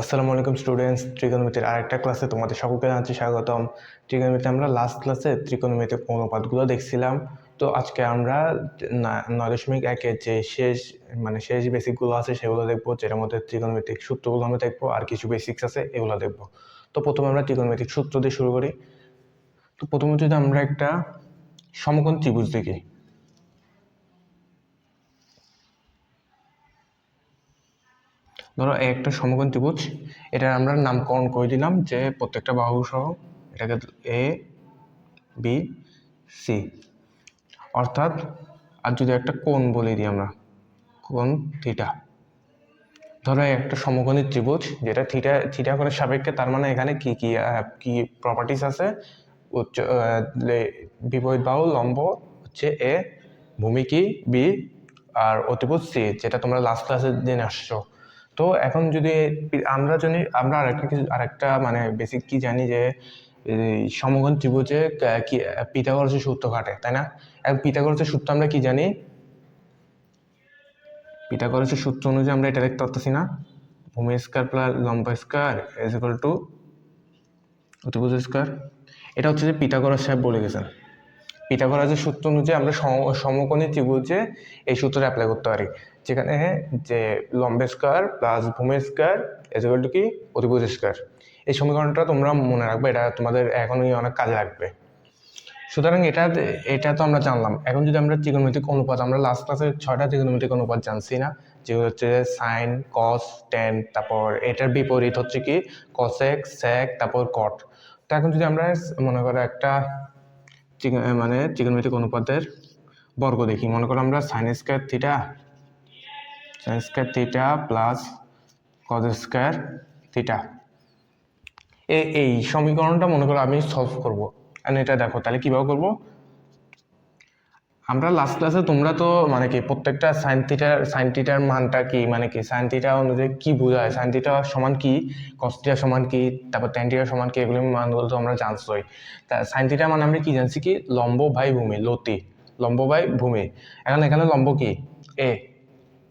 আসসালামু আলাইকুম স্টুডেন্টস, ত্রিকোণমিতির আরেকটা ক্লাসে তোমাদের সকলকে জানাচ্ছি স্বাগতম। ত্রিকোণমিতি আমরা লাস্ট ক্লাসে ত্রিকোণমিতিক অনুপাতগুলো দেখছিলাম। তো আজকে আমরা নয় দশমিক একের যে শেষ মানে শেষ বেসিকগুলো আছে সেগুলো দেখব, যেটার মধ্যে ত্রিকোণমিতিক সূত্রগুলো আমরা দেখব, আর কিছু বেসিক্স আছে এগুলো দেখব। তো প্রথমে আমরা ত্রিকোণমিতিক সূত্র দিয়ে শুরু করি। তো প্রথমে যদি আমরা একটা সমকোণ ত্রিভুজ দেখি ধরো একটা সমকোণ ত্রিভুজ, এটার আমরা নামকরণ করে দিলাম যে প্রত্যেকটা বাহু সহ এটাকে এ বি সি অর্থাৎ, আর যদি একটা কোণ বলে দিই আমরা, কোণ থিটা ধরো একটা সমকোণী ত্রিভুজ, যেটা থিটা থিটা করে সাপেক্ষে তার মানে এখানে কি কি কি প্রপার্টিস আছে? উচ্চ বিপরীত বাহু, লম্ব হচ্ছে এ ভূমি কি? বি আর অতিভুজ সি যেটা তোমরা লাস্ট ক্লাসে দিন আসছো। তো এখন যদি আমরা জানি, আমরা আরেকটা কিছু, আরেকটা মানে বেসিক কি জানি যে, এই সমকোণ ত্রিভুজে কা- পিথাগোরাসের সূত্র খাটে তাই না? এখন পিথাগোরাসের সূত্র আমরা কি জানি? পিথাগোরাসের সূত্র অনুযায়ী আমরা এটা দেখতে পারতেছি না। ভূমি স্কোয়ার প্লাস লম্ব স্কোয়ার ইজ ইকুয়াল টু অতিভুজ স্কোয়ার। এটা হচ্ছে যে পিথাগোরাস সাহেব বলে গেছেন। পিথাগোরাসের সূত্র অনুযায়ী আমরা সম- সমকোণী ত্রিভুজে এই সূত্রটা অ্যাপ্লাই করতে পারি। যেখানে যে লম্ব স্কোয়ার প্লাস ভূমি স্কোয়ার ইকুয়াল টু কি? অতিভুজ স্কোয়ার। এই সমীকরণটা তোমরা মনে রাখবে, এটা তোমাদের এখনই অনেক কাজে লাগবে। সুতরাং এটা এটা তো আমরা জানলাম। এখন যদি আমরা ত্রিকোণমিতিক অনুপাত, আমরা লাস্ট ক্লাসে ছয়টা ত্রিকোণমিতিক অনুপাত জানছি না, যেগুলো হচ্ছে সাইন কস টেন তারপর এটার বিপরীত হচ্ছে কি? কসেক স্যাক তারপর কট তো এখন যদি আমরা মনে করো একটা মানে ত্রিকোণমিতিক অনুপাতের বর্গ দেখি, মনে করো আমরা sine square theta sine square theta plus cos square theta এই সমীকরণটা মনে করো আমি সলভ করব। and এটা দেখো, তাহলে কীভাবে করব? আমরা লাস্ট ক্লাসে তোমরা তো মানে কি, প্রত্যেকটা সাইন থিটার সাইন থিটার মানটা কি মানে কি সাইন থিটা অনুযায়ী কি বোঝায়? সাইন থিটা সমান কি কস থিটা সমান কি, তারপর ট্যান থিটা সমান কি, এগুলো মানগুলো তো আমরা জানছোই। তা সাইন থিটা মানে আমরা কি জানছি কি? লম্ব বাই ভূমি, লতি, লম্ব বাই ভূমি। এখন এখানে লম্ব কি? এ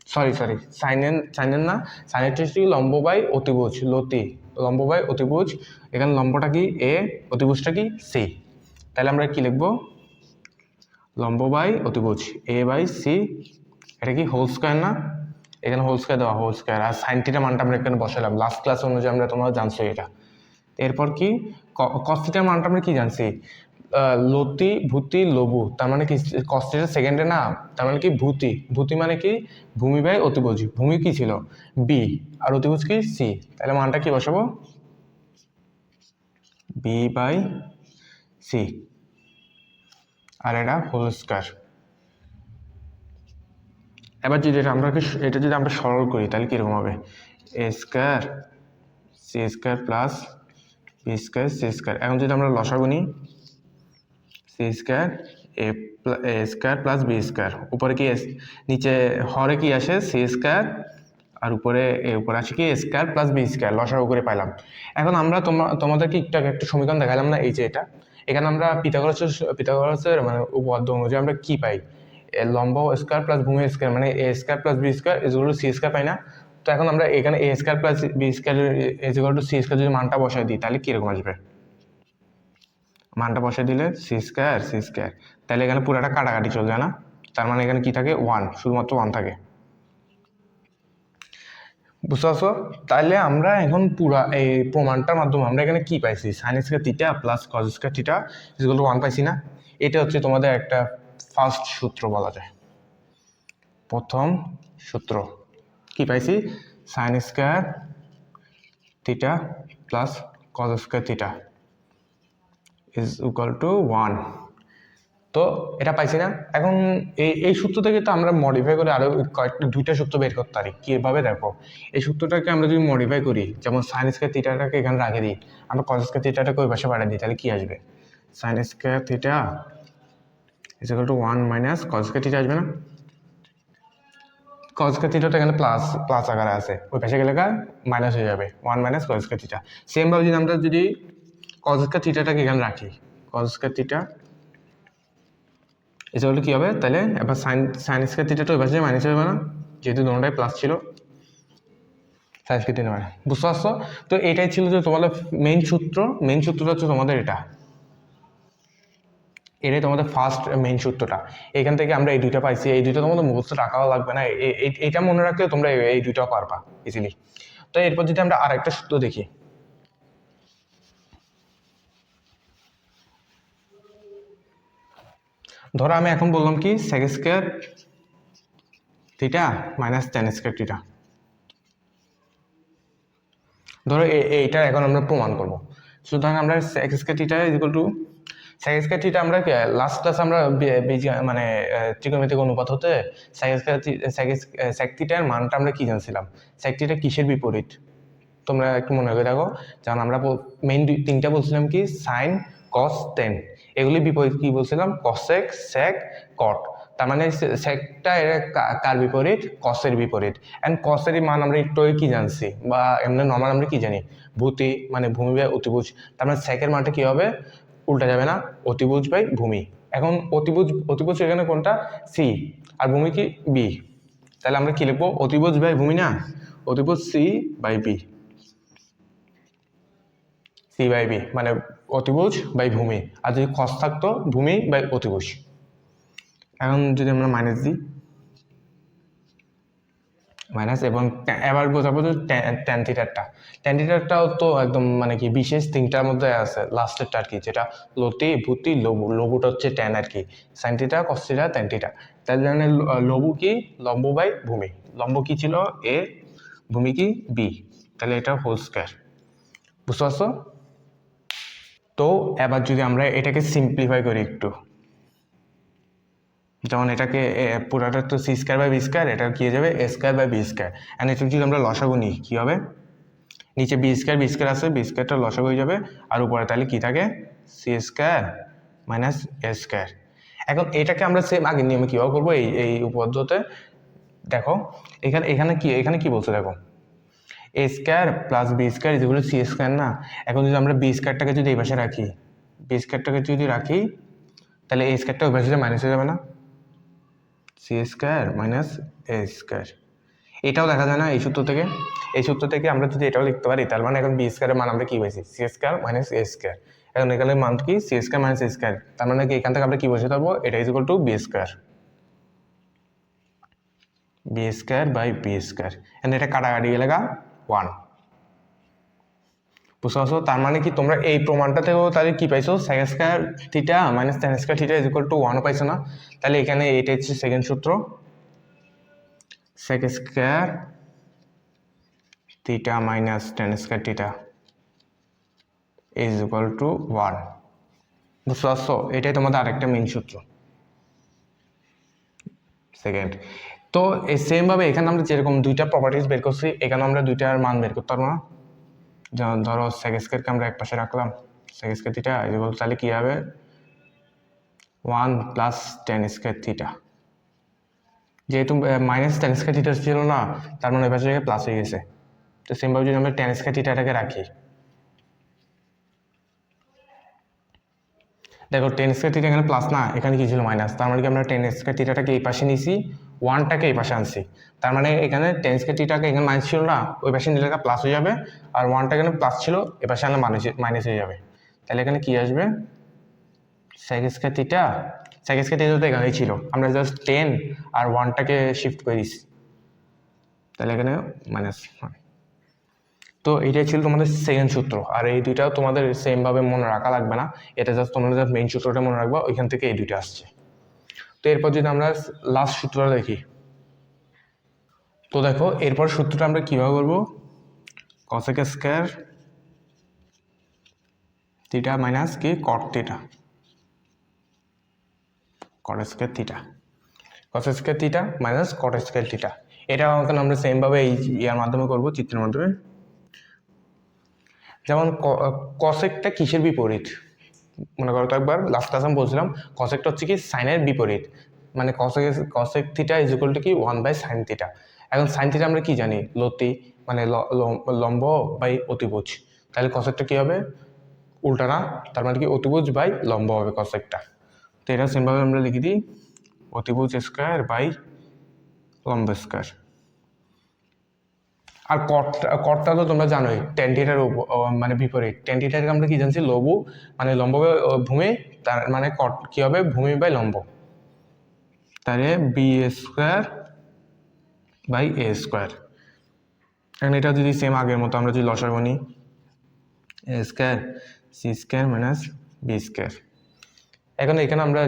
সরি সরি সাইনের সাইনের না? সাইনের কি লম্ব বাই অতিভুজ, লতি। লম্ব বাই অতিভুজ। এখানে লম্বটা কি? এ, অতিভুজটা কি? সি তাহলে আমরা কি লিখব? লম্ব বাই অতিভুজ এ বাই সি এটা কি হোল স্কোয়ার না? এখানে হোল স্কোয়ার দেওয়া হোল স্কোয়ার আর সাইন থিটা মানটা আমরা এখানে বসালাম। লাস্ট ক্লাস অনুযায়ী আমরা তোমরা জানছো এটা। এরপর কি? কস্তিটার মানটা আমরা কি জানছি? লতি, ভূতি, লবু। তার মানে কি? কস্তিটা সেকেন্ডে না, তার মানে কি? ভূতি। ভূতি মানে কি? ভূমি বাই অতিভুজ। ভূমি কি ছিল? বি আর অতিভুজ কি? সি তাহলে মানটা কি বসাবো? বি বাই সি আর এটা হোল স্কোয়ার এবার যদি এটা আমরা এটা যদি আমরা সরল করি, তাহলে কীরকম হবে? A square C square plus B square C square এখন যদি আমরা লসাগু নিই C square A A square plus B square উপরে কি নিচে হরে কি আসে? সি স্কোয়ার আর উপরে, এ উপরে আসে কি? স্কোয়ার প্লাস বি স্কোয়ার লসাগু করে পাইলাম। এখন আমরা তোমা, তোমাদেরকে একটু একটা সমীকরণ দেখালাম না? এই যে এটা। এখানে আমরা পিথাগোরাসের পিথাগোরাসের মানে উপপাদ্য অনুযায়ী আমরা কি পাই? লম্ব স্কোয়ার প্লাস ভূমি স্কোয়ার মানে A square plus B square to C square পাই না? তো এখন আমরা এখানে A square plus B square equal to C square যদি মানটা বসাই দিই, তাহলে কীরকম আসবে? মানটা বসাই দিলে সি স্কোয়ার সি স্কোয়ার তাহলে এখানে পুরাটা কাটাকাটি চলে যায় না। তার মানে এখানে কি থাকে? ওয়ান শুধুমাত্র ওয়ান থাকে। বুঝতে পারছ? তাহলে আমরা এখন পুরা এই প্রমাণটার মাধ্যমে আমরা এখানে কি পাইছি? Sine square theta plus cos square theta যেগুলো ওয়ান পাইছি না? এটা হচ্ছে তোমাদের একটা ফার্স্ট সূত্র বলা যায়। প্রথম সূত্র। কি পাইছি? Sine square theta plus cos square theta is equal to one তো এটা পাইছি না? এখন এই এই সূত্র থেকে তো আমরা মডিফাই করে আরও কয়েকটা, দুইটা সূত্র বের করতে পারি। কীভাবে দেখো? এই সূত্রটাকে আমরা যদি মডিফাই করি, যেমন সাইন স্কোয়ার থিটাটাকে এখানে রাখে দিই, আমরা কজ স্কোয়ার থিটাটাকে ওই পাশে পাঠিয়ে দিই, তাহলে কী আসবে? Sine square theta is equal to one minus cos square theta আসবে না? কজ থিটাটা এখানে প্লাস প্লাস আকারে আছে। ওই পাশে গেলে মাইনাস হয়ে যাবে ওয়ান মাইনাস কজ থিটা সেমভাবে যদি আমরা যদি কজ স্কোয়ার থিটাটাকে এখানে রাখি? Cos square theta. এটা হলে কী হবে? তাহলে এবার সাইন সাইন স্কোয়ার থিটাটা ওই পাশে মাইনাস হবে না যেহেতু দুটোটাই প্লাস ছিল। সাইজ কে তিন মানে। বুঝতে পারছ? তো এটাই ছিল যে তোমাদের মেইন সূত্র। মেইন সূত্রটা হচ্ছে তোমাদের এটা। এটাই তোমাদের ফার্স্ট মেইন সূত্রটা। এখান থেকে আমরা এই দুইটা পাইছি। এই দুইটা তোমাদের মুখস্থ রাখাও লাগবে না। এটা মনে রাখলে তোমরা এই দুইটাও পারবা ইজিলি তো এরপর যদি আমরা আরেকটা সূত্র দেখি। ধরো আমি এখন বললাম কি sec square theta minus tan square theta ধরো এ- এইটা এখন আমরা প্রমাণ করব। সুতরাং আমরা sec square theta equal to sec square theta আমরা লাস্ট ক্লাস আমরা মানে ত্রিকোণমিতিক অনুপাত হতে সেক স্কোয়ার সেক থিটার মানটা আমরা কি জানছিলাম? সেক থিটা কিসের বিপরীত? তোমরা একটু মনে করে দেখো। যেমন আমরা মেইন তিনটা বলছিলাম কি সাইন কস টেন এগুলি বিপরীত কি বলছিলাম? কসেক সেক কট তার মানে সেকটা এর কা- কার বিপরীত? কসের বিপরীত. অ্যান্ড কসের মান আমরা একটু কি জানছি? বা এমনি নর্মাল আমরা কি জানি? ভূতি মানে ভূমি বাই অতিভুজ। তার মানে সেকের মানটা কি হবে? উল্টা যাবে না। অতিভুজ বাই ভূমি। এখন অতিভুজ অতিভুজ এখানে কোনটা? সি আর ভূমি কি? বি তাহলে আমরা কি লিখব? অতিভুজ বাই ভূমি না? অতিভুজ C by B C by B মানে অতিভুজ বাই ভূমি। আর যদি কস থাকতো, ভূমি বাই অতিভুজ। এখন যদি আমরা মাইনাস দিই মাইনাস এবং এবার বোঝাবো যে ট্যান থিটারটা ট্যান থিটারটাও তো একদম মানে কি, বিশেষ তিনটার মধ্যে আছে। লাস্টেরটা আর কি, যেটা লতি, ভূতি লবু লবুটা হচ্ছে ট্যান আর কি। Sine theta cos theta tan theta তার জন্য লবু কি? লম্ব বাই ভূমি। লম্ব কি ছিল? এ ভূমি কি? বি তাহলে এটা হোল স্কোয়ার বুঝতে পারছ? তো এবার যদি আমরা এটাকে সিম্পলিফাই করি একটু। যেমন এটাকে পুরাটা তো C square by B square এটা কি যাবে? A square by B square and এটা যদি আমরা লসাগু নিই, কী হবে? নিচে বি স্কোয়ার বি স্কোয়ার আছে বি স্কোয়ারটা লসাগু হয়ে যাবে। আর উপরে তাহলে কী থাকে? C square minus A square এখন এটাকে আমরা সেম আগের নিয়মে কীভাবে করব? এই এই উপপাদ্যতে। দেখো, এখানে এখানে কি এখানে কি বলছে দেখো? A square plus B square যেগুলো সি স্কোয়ার না? এখন যদি আমরা বি স্কোয়ারটাকে যদি এই পাশে রাখি বি স্কোয়ারটাকে যদি রাখি, তাহলে এই স্কোয়ারটা ওই পাশে মাইনাস হয়ে যাবে না? C square minus A square এটাও দেখা যায় না এই সূত্র থেকে। এই সূত্র থেকে আমরা যদি এটাও লিখতে পারি, তার মানে এখন বি স্কোয়ারের মান আমরা কি পাইছি? C square minus A square এখন এখানে মান কি? C square minus A square তার মানে এখান থেকে আমরা কি বসে পারব এটা is to B square B square by B square and এটা কাটাকাটি এলাকা ওয়ান বুঝতে পারছ? তার মানে কি তোমরা এই প্রমাণটা থেকেও তাহলে কি পাইছো? Sec square theta minus tan square theta is equal to ওয়ানও পাইছো না? তাহলে এখানে এটা হচ্ছে সেকেন্ড সূত্র। Sec square theta minus tan square theta is equal to one বুঝতে পারছ? এটাই তোমাদের আরেকটা মেইন সূত্র। সেকেন্ড তো সেমভাবে এখানে আমরা যেরকম দুইটা প্রপার্টিস বের করছি, এখানে আমরা দুইটার মান বের করতে পারব না। যেমন ধরো সেকেস্কেরকে আমরা এক পাশে রাখলাম সেকেস্কের থিটা ইকুয়াল তাহলে কী হবে? One plus tan square theta যেহেতু মাইনাস টেন স্কোয়ার থিটা ছিল না, তার মানে ওই পাশে প্লাস হয়ে গেছে। তো সেমভাবে যদি আমরা টেন স্কোয়ার থিটাটাকে রাখি। দেখো টেন স্কোয়ার থিটা এখানে প্লাস না, এখানে কি ছিল মাইনাস তার মানে কি আমরা টেন স্কোয়ার থিটাটাকে এই পাশে নিয়েছি ওয়ানটাকে এই পাশে আনছি। তার মানে এখানে টেন টিটাকে এখানে মাইনাস ছিল না, ওই পাশে নিলে প্লাস হয়ে যাবে, আর ওয়ানটা এখানে প্লাস ছিল, এ পাশে আনলে মাইনাস মাইনাস হয়ে যাবে। তাহলে এখানে কি আসবে? Sec square theta sec square theta তো এখানেই ছিল। আমরা জাস্ট টেন আর ওয়ানটাকে শিফট করে দিচ্ছি। তাহলে এখানে মাইনাস তো এটাই ছিল তোমাদের সেকেন্ড সূত্র। আর এই দুইটাও তোমাদের সেমভাবে মনে রাখা লাগবে না। এটা জাস্ট তোমাদের জাস্ট মেইন সূত্রটা মনে রাখবা, ওইখান থেকে এই দুইটা আসছে। তো এরপর যদি আমরা লাস্ট সূত্রটা দেখি। তো দেখো, এরপর সূত্রটা আমরা কীভাবে করব কসেক স্কোয়ার থিটা মাইনাস কি cot theta cot square theta cos square theta minus cot square theta এটা এখন আমরা সেমভাবে এই ইয়ার মাধ্যমে করব, চিত্রের মাধ্যমে। যেমন কসেকটা কিসের বিপরীত? মনে করো তো একবার লাস্ট ক্লাস আমি বলছিলাম কসেকটা হচ্ছে কি সাইনের বিপরীত। মানে cosec cosec theta is equal to কি? ওয়ান বাই সাইন থিটা এখন সাইন থিটা আমরা কি জানি? লতি মানে লম্ব বাই অতিভুজ। তাহলে কসেকটা কি হবে? উল্টা না, তার মানে কি অতিভুজ বাই লম্ব হবে কসেকটা তো এটা সিম্পল আমরা লিখে দিই, অতিভুজ স্কোয়ার বাই লম্ব স্কোয়ার আর কটটা কটটা তো তোমরা জানোই টেন থিটার মানে বিপরীত। টেন থিটাকে আমরা কি জানছি? লঘু মানে লম্ব ভূমি, তার মানে কী হবে? ভূমি বাই লম্ব তাহলে B square by A square এখন এটা যদি সেম আগের মতো আমরা যদি লসাগু নিই A square C square minus B square এখন এখানে আমরা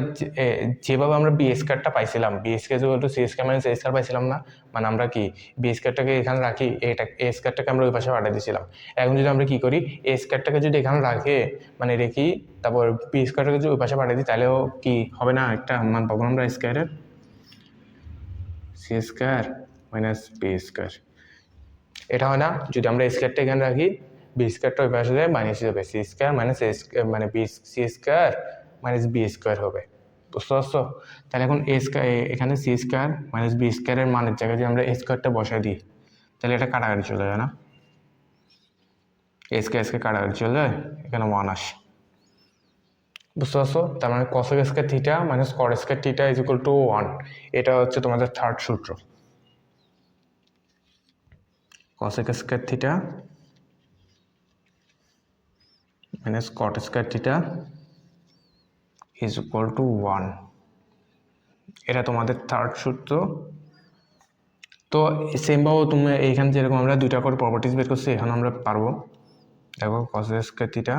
যেভাবে আমরা বি স্কোয়ারটা পাইছিলাম B square equal to C square minus A square পাইছিলাম না মানে আমরা কি বি স্কোয়ারটাকে এখানে রাখি এটা এস স্কোয়ারটাকে আমরা ওই পাশে পাঠিয়ে দিয়েছিলাম এখন যদি আমরা কি করি এস স্কোয়ারটাকে যদি এখানে রাখে মানে রেখি তারপর বিএস স্কোয়ারটাকে যদি ওই পাশে পাঠিয়ে দিই তাহলেও কি হবে না একটা মান পাবো আমরা স্কোয়ারের C square minus B square এটা হয় না যদি আমরা এস স্কোয়ারটা এখানে রাখি বি স্কোয়ারটা ওই পাশে যায় মাইনাস যাবে সি স্কোয়ার মাইনাস মানে B C square minus B square হবে। বুঝতে পারছ? তাহলে এখন এ স্কোয়ার এখানে সি স্কোয়ার মাইনাস বি স্কোয়ারের মানের জায়গায় যদি আমরা এ স্কোয়ারটা বসাই দিই, তাহলে এটা কাটাকাটি চলে যায় না? এ স্কোয়ার স্কোয়ার কাটাকাটি চলে যায়, এখানে ওয়ান আসে। বুঝতে পারছ? তার মানে cosec square theta minus cot square theta is equal to one এটা হচ্ছে তোমাদের থার্ড সূত্র। cosec square theta minus cot square theta is equal to one এটা তোমাদের থার্ড সূত্র। তো সেমভাবে তুমি এইখানে যেরকম আমরা দুইটা করে প্রপার্টিস বের করছি, এখানে আমরা পারব। দেখো cosec square theta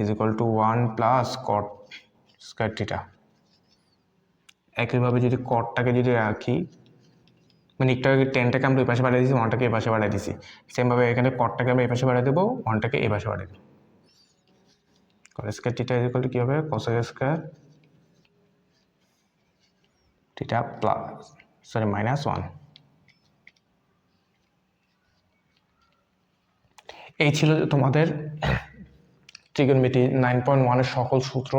is equal to one plus cot square একইভাবে যদি কটটাকে যদি রাখি মানে একটাকে টেনটাকে আমরা এই পাশে বাড়িয়ে দিয়েছি ওয়ানটাকে এ পাশে বাড়িয়ে দিয়েছি সেমভাবে এখানে কটটাকে আমরা এই পাশে বাড়িয়ে দেবো ওয়ানটাকে এ পাশে বাড়িয়ে দেবো। Cot square theta equal to কী হবে cosec square theta plus sorry minus one এই ছিল তোমাদের ট্রিগনমিতি নাইন পয়েন্ট ওয়ানের সকল সূত্র।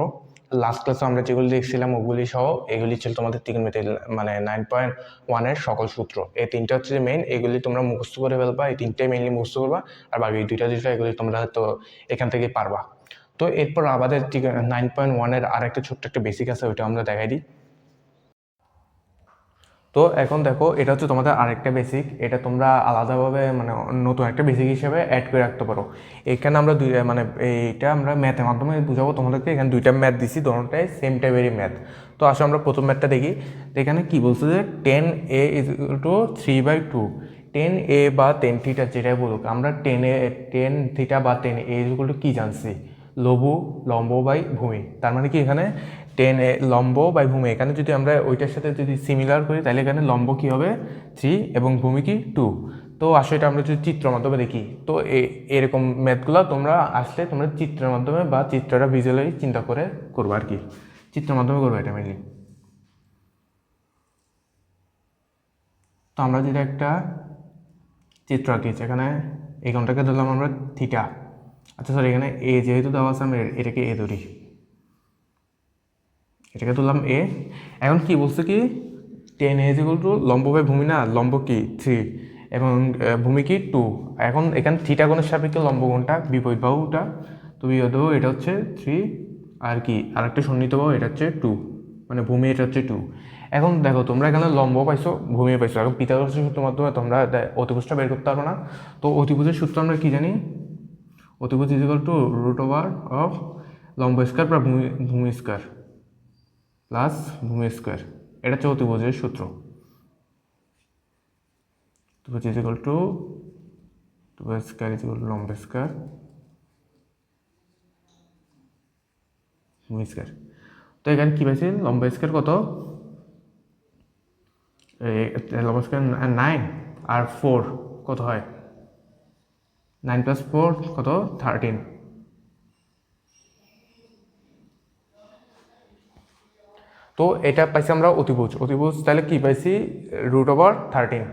লাস্ট ক্লাসে আমরা যেগুলি দেখছিলাম, ওগুলি সহ এগুলি ছিল তোমাদের ট্রিগনমিতি মানে নাইন পয়েন্ট ওয়ানের সকল সূত্র। এই তিনটা হচ্ছে মেইন এগুলি তোমরা মুখস্থ করে ফেলবা, এই তিনটাই মেইনলি মুখস্থ করবা, আর বাকি দুইটা দুইটা এগুলি তোমরা হয়তো এখান থেকেই পারবা। তো এরপর আমাদের নাইন পয়েন্ট ওয়ানের আরেকটা ছোট্ট একটা বেসিক আছে ওইটা আমরা দেখাই দিই। তো এখন দেখো, এটা হচ্ছে তোমাদের আরেকটা বেসিক এটা তোমরা আলাদাভাবে মানে নতুন একটা বেসিক হিসেবে অ্যাড করে রাখতে পারো। এখানে আমরা দুই মানে এইটা আমরা ম্যাথের মাধ্যমে বুঝাবো তোমাদেরকে, এখানে দুইটা ম্যাথ দিছি, দোনোটাই সেম টাইপেরই ম্যাথ তো আসলে আমরা প্রথম ম্যাথটা দেখি। এখানে কী বলছে যে tan A is two three by two tan A বা টেন থিটা যেটাই বলুক, আমরা টেন এ টেন থিটা বা টেন এ ইজ টু কী জানছি? লঘু, লম্ব বাই ভূমি। তার মানে কি এখানে টেন এ লম্ব বাই ভূমি। এখানে যদি আমরা ওইটার সাথে যদি সিমিলার করি, তাহলে এখানে লম্ব কী হবে? থ্রি এবং ভূমি কি টু তো আসলে এটা আমরা যদি চিত্র মাধ্যমে দেখি। তো এরকম ম্যাথগুলো তোমরা আসলে তোমরা চিত্রের মাধ্যমে বা চিত্রটা ভিজুয়ালি চিন্তা করে করব আর কি। চিত্রের মাধ্যমে করব এটা মেনলি তো আমরা যদি একটা চিত্র আঁকিয়েছি এখানে এই কোণটাকে ধরলাম আমরা থিটা আচ্ছা স্যার এখানে এ যেহেতু দেওয়া আছে আমরা এটাকে এ ধরি। এটাকে তুললাম এ এখন কি বলছে কি? টেন এজ ইকুয়াল টু লম্ব বাই ভূমি না? লম্ব কি? থ্রি এবং ভূমি কি? টু এখন এখানে থিটা সাপেক্ষে লম্ব কোণটা বিপরীত বাহুটা তো বিপরীত বাহু এটা হচ্ছে থ্রি আর কি? আরেকটা সন্নিহিত বাহু, এটা হচ্ছে টু মানে ভূমি এটা হচ্ছে টু এখন দেখো, তোমরা এখানে লম্ব পাইছো, ভূমি পাইছো। এখন পিতাগোরাসের সূত্রের মাধ্যমে তোমরা অতিভুজটা বের করতে পারবে না। তো অতিভুজের সূত্র আমরা কি জানি? অতিভুজ is equal to root over of লম্ব স্কোয়ার বা ভূমি ভূমি স্কোয়ার প্লাস ভূমি স্কোয়ার এটা হচ্ছে অতিভুজের সূত্র। অতিভুজ ইজ ইকুয়াল টু অতিভুজ স্কোয়ার ইজ ইকুয়াল টু লম্ব স্কোয়ার ভূমি স্কোয়ার তো এখানে কী পাইছি? লম্ব স্কোয়ার কত? লম্ব স্কোয়ার নাইন আর ফোর কত হয়? নাইন প্লাস ফোর কত? থার্টিন। তো এটা পাইছি আমরা অতিভুজ। অতিভুজ তাহলে কি পাইছি? রুট ওভার থার্টিন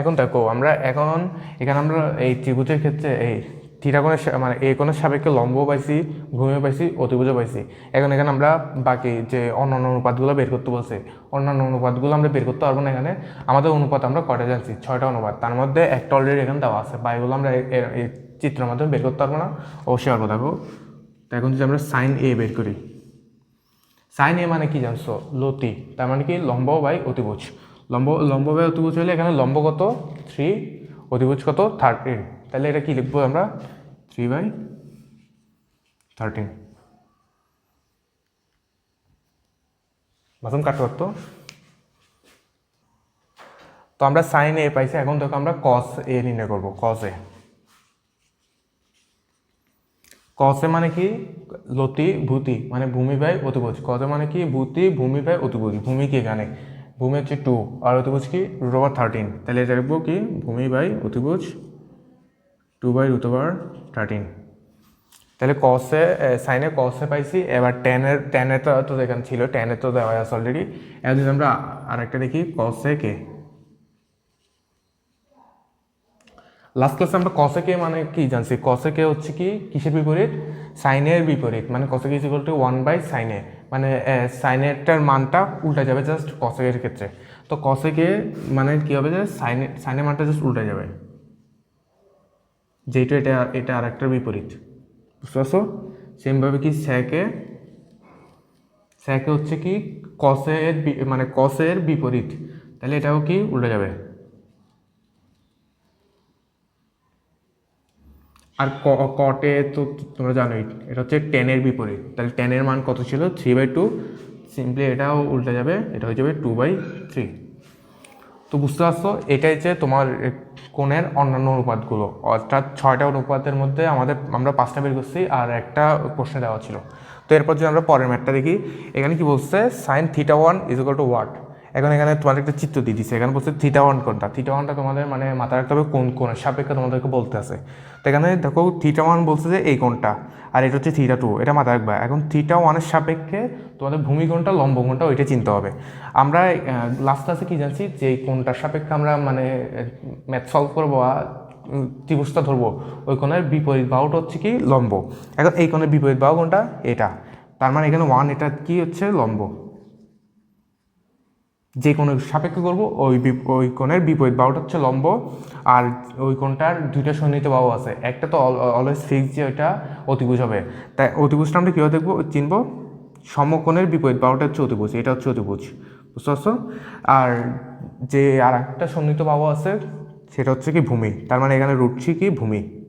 এখন দেখো, আমরা এখন, এখানে আমরা এই ত্রিভুজের ক্ষেত্রে এই থিটা মানে এ কোণের সাপেক্ষে লম্ব পাইছি ভূমিও পাইছি অতিভুজও পাইছি। এখন এখানে আমরা বাকি যে অন্যান্য অনুপাতগুলো বের করতে বলছে, অন্যান্য অনুপাতগুলো আমরা বের করতে পারব না এখানে। আমাদের অনুপাত আমরা কটা জানছি? ছয়টা অনুপাত। তার মধ্যে একটা অলরেডি এখানে দেওয়া আছে। বা এগুলো আমরা এই চিত্রের মাধ্যমে বের করতে পারব না। অবশ্যই পারব, দেখো। এখন যদি আমরা সাইন এ বের করি সাইন এ মানে কি জানছো? লতি। তার মানে কি? লম্ব বাই অতিভুজ। লম্ব লম্ব বাই অতিভুজ হলে এখানে লম্ব কত? থ্রি অতিভুজ কত? থার্টিন তাহলে এটা কি লিখব আমরা? থ্রি বাই থার্টিন মাসুম কাটতে পারতো। তো আমরা সাইন এ পাইছি। এখন দেখো আমরা কস এ নির্ণয় করব। কস এ কসে মানে কি? লতি ভূতি মানে ভূমি বাই অতিভুজ। কসে মানে কি? ভূতি, ভূমি বাই অতিভুজ। ভূমি কি এখানে? ভূমি হচ্ছে টু আর অতিভুজ কি? ওভার থার্টিন তাহলে এটা লিখব কি? ভূমি বাই অতিভুজ two by root over thirteen তাহলে কসে সাইনে কসে পাইছি, এবার টেনের টেনের তো তো এখানে ছিল টেনের তো দেওয়া আছে অলরেডি এবার যদি আমরা আরেকটা দেখি কসে কে? লাস্ট ক্লাসে আমরা কসেকে মানে কি জানছি? কসেকে হচ্ছে কি? কিসের বিপরীত? সাইনের বিপরীত। মানে কসেকে is equal to one by সাইনে মানে সাইনেরটার মানটা উল্টা যাবে জাস্ট কসেকের ক্ষেত্রে। তো কসেকে মানে কি হবে যে? সাইনে সাইনের মানটা জাস্ট উল্টা যাবে। যেহেতু এটা এটা আরেকটার বিপরীত। বুঝতে পারছ? সেমভাবে কি স্যাকে স্যাকে হচ্ছে কি কসের মানে কসের বিপরীত। তাহলে এটাও কি উল্টে যাবে? আর কটে তো তোমরা জানোই, এটা হচ্ছে টেনের বিপরীত। তাহলে টেনের মান কত ছিল? Three by two. সিম্পলি এটাও উল্টে যাবে, এটা হয়ে যাবে টু বাই থ্রি। তো বুঝতে পারছ? এটাই যে তোমার কোণের অন্যান্য অনুপাতগুলো। অর্থাৎ ছয়টা অনুপাতের মধ্যে আমাদের, আমরা পাঁচটা বের করছি আর একটা প্রশ্নে দেওয়া ছিল। তো এরপর যদি আমরা পরের ম্যাটটা দেখি, এখানে কি বলছে? Sine theta one is equal to what এখন এখানে তোমাদের একটা চিত্র দিয়ে দিচ্ছে এখানে বলছে থিটা ওয়ান কোনটা থিটা ওয়ানটা তোমাদের মানে মাথায় রাখতে হবে কোন কোণের সাপেক্ষে তোমাদেরকে বলতে আছে। তো এখানে দেখো থিটা ওয়ান বলছে যে এই কোণটা, আর এটা হচ্ছে থিটা টু এটা মাথায় রাখবা। এখন থিটা ওয়ানের সাপেক্ষে তোমাদের ভূমি কোণটা লম্ব কোণটা ওইটা চিনতে হবে। আমরা লাস্ট ক্লাসে কি জানছি? যে এই কোণটার সাপেক্ষে আমরা মানে ম্যাথ সলভ করব বা ত্রিভুজটা ধরবো। ওই কোণের বিপরীত বাহুটা হচ্ছে কি? লম্ব। এখন এই কোণের বিপরীত বাহু কোনটা এটা। তার মানে এখানে ওয়ান এটা কি হচ্ছে? লম্ব। যে কোনো সাপেক্ষে করব, ওই ওই কোণের বিপরীত বাহুটা হচ্ছে লম্ব আর ওই কোণটার দুইটা সন্নিহিত বাহু আছে। একটা তো অলওয়েজ ফিক্স যে ওইটা অতিভুজ হবে। তাই অতিভুজটা আমরা কীভাবে দেখব? চিনবো? সমকোণের বিপরীত বাহুটা হচ্ছে অতিভুজ, এটা হচ্ছে অতিভুজ। বুঝতে পারছ? আর যে আর একটা সন্নিহিত বাহু আছে, সেটা হচ্ছে কি ভূমি। তার মানে এখানে রুটছি কি? ভূমি।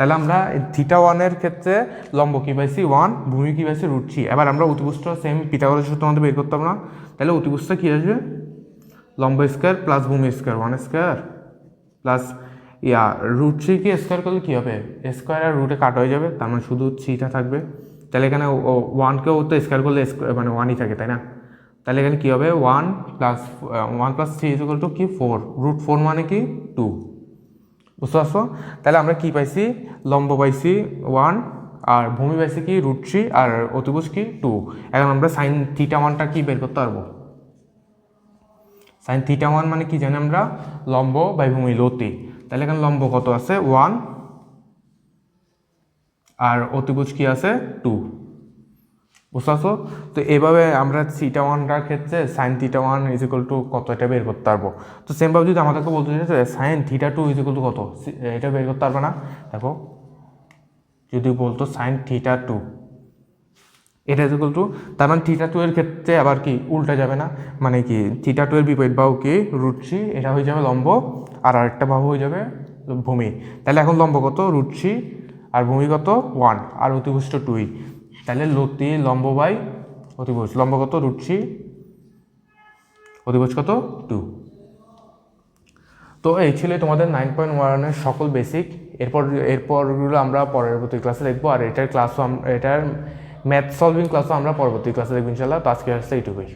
তাহলে আমরা থিটা ওয়ানের ক্ষেত্রে লম্ব কি পাইছি? ওয়ান ভূমি কি পাইছি? রুট থ্রি এবার আমরা অতিপুষ্ট সেম পিতাগরের সূত্র আমাদের বের করতাম না। তাহলে অতিপুষ্টটা কী আসবে? লম্ব স্কোয়ার প্লাস ভূমি square one square plus yeah root three কি স্কোয়ার করলে কী হবে? স্কোয়ার আর রুটে কাট হয়ে যাবে, তার মানে শুধু থ্রিটা থাকবে। তাহলে এখানে ওয়ানকেও তো স্কোয়ার করলে মানে ওয়ানই থাকে, তাই না? তাহলে এখানে কী হবে? One plus one plus three is to কি? ফোর রুট ফোর মানে কি? টু বুঝতে পারছ? তাহলে আমরা কি পাইছি? লম্ব পাইছি ওয়ান আর ভূমি পাইছি কি রুট থ্রি আর অতিভুজ কি টু এখন আমরা সাইন থিটা ওয়ানটা কি বের করতে পারব? সাইন থিটা ওয়ান মানে কি জানি আমরা? লম্ব বাই ভূমি লতি। তাহলে এখানে লম্ব কত আছে? ওয়ান আর অতিভুজ কি আছে? টু বুঝতে তো এভাবে আমরা থিটা ওয়ানটার ক্ষেত্রে sine theta one is equal to কত এটা বের করতে পারব। তো সেমভাবে যদি আমাদেরকে বলতে চাই sine theta two is equal to কত? এটা বের করতে পারবে না? দেখো, যদি বলতো সাইন থিটা টু এটা ইজ ইকুয়াল টু তার মানে থিটা টু এর ক্ষেত্রে আবার কি, উল্টা যাবে না? মানে কি, থিটা টু এর বিপরীত বাহু কি রুট থ্রি এটা হয়ে যাবে লম্ব, আর আরেকটা বাহু হয়ে যাবে ভূমি। তাহলে এখন লম্ব কত? রুট থ্রি আর ভূমি কত? ওয়ান আর অতিভুষ্ট টুই তাহলে লতি লম্ব বাই অতিভুজ লম্ব কত? Root three. অতিভুজ কত? টু। তো এই ছিল তোমাদের নাইন পয়েন্ট ওয়ানের সকল বেসিক এরপর, এরপরগুলো আমরা পরবর্তী ক্লাসে দেখব। আর এটার ক্লাসও এটার ম্যাথ সলভিং ক্লাসও আমরা পরবর্তী ক্লাসে দেখব ইনশাল্লাহ তো আজকে আসছে এইটুকুই